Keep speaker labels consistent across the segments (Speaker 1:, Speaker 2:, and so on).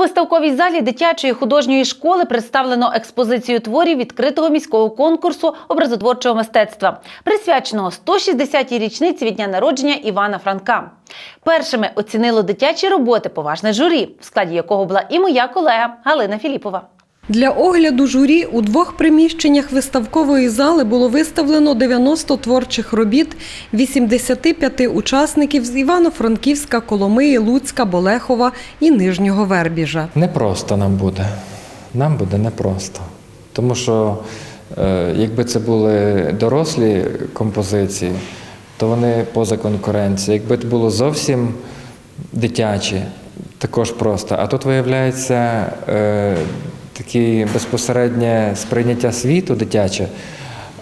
Speaker 1: виставковій залі дитячої художньої школи представлено експозицію творів відкритого міського конкурсу образотворчого мистецтва, присвяченого 160-й річниці від дня народження Івана Франка. Першими оцінило дитячі роботи поважне журі, в складі якого була і моя колега Галина Філіпова.
Speaker 2: Для огляду журі у двох приміщеннях виставкової зали було виставлено 90 творчих робіт 85 учасників з Івано-Франківська, Коломиї, Луцька, Болехова і Нижнього Вербіжа.
Speaker 3: Непросто нам буде. Нам буде непросто. Тому що е, якби це були дорослі композиції, то вони поза конкуренцією. Якби це було зовсім дитячі, також просто. А тут виявляється е, таке безпосереднє сприйняття світу дитяче.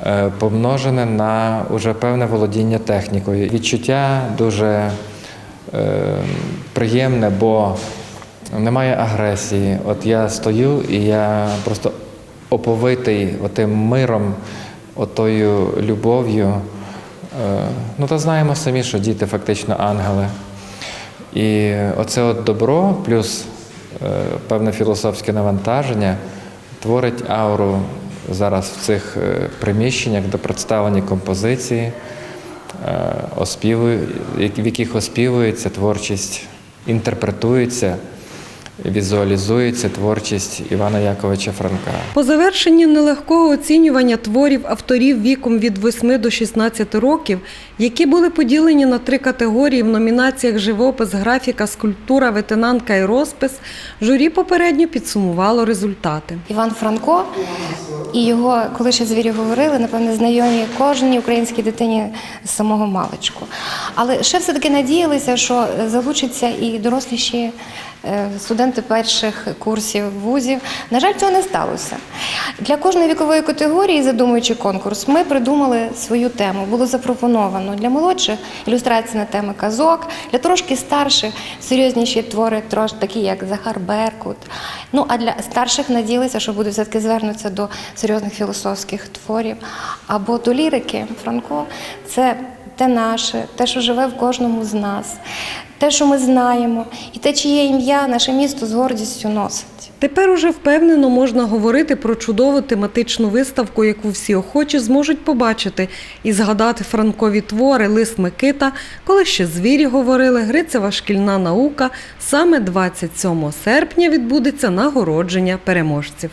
Speaker 3: е, Помножене на уже певне володіння технікою. Відчуття дуже е, приємне, бо немає агресії. От я стою і я просто оповитий отим миром, отою любов'ю. Е, Ну, та знаємо самі, що діти фактично ангели. І оце от добро, плюс певне філософське навантаження творить ауру зараз в цих е, приміщеннях, де представлені композиції, е, в яких оспівується творчість, інтерпретується, візуалізується творчість Івана Яковича Франка.
Speaker 2: По завершенні нелегкого оцінювання творів авторів віком від 8 до 16 років, які були поділені на три категорії в номінаціях живопис, графіка, скульптура, ветенанка і розпис, журі попередньо підсумувало результати.
Speaker 4: Іван Франко і його, коли ще звірі говорили, напевне, знайомі кожній українській дитині з самого маличку. Але ще все-таки надіялися, що залучаться і доросліші е, студенти перших курсів вузів. На жаль, цього не сталося. Для кожної вікової категорії, задумуючи конкурс, ми придумали свою тему. Було запропоновано для молодших ілюстраційна тема казок, для трошки старших серйозніші твори, трош, такі як Захар Беркут. Ну а для старших надіялися, що будуть все-таки звернутися до серйозних філософських творів або до лірики. Франко це те наше, те, що живе в кожному з нас, те, що ми знаємо, і те, чиє ім'я наше місто з гордістю носить.
Speaker 2: Тепер уже впевнено можна говорити про чудову тематичну виставку, яку всі охочі зможуть побачити і згадати франкові твори Лист Микита, коли ще звірі говорили, Грицева шкільна наука. Саме 27 серпня відбудеться нагородження переможців.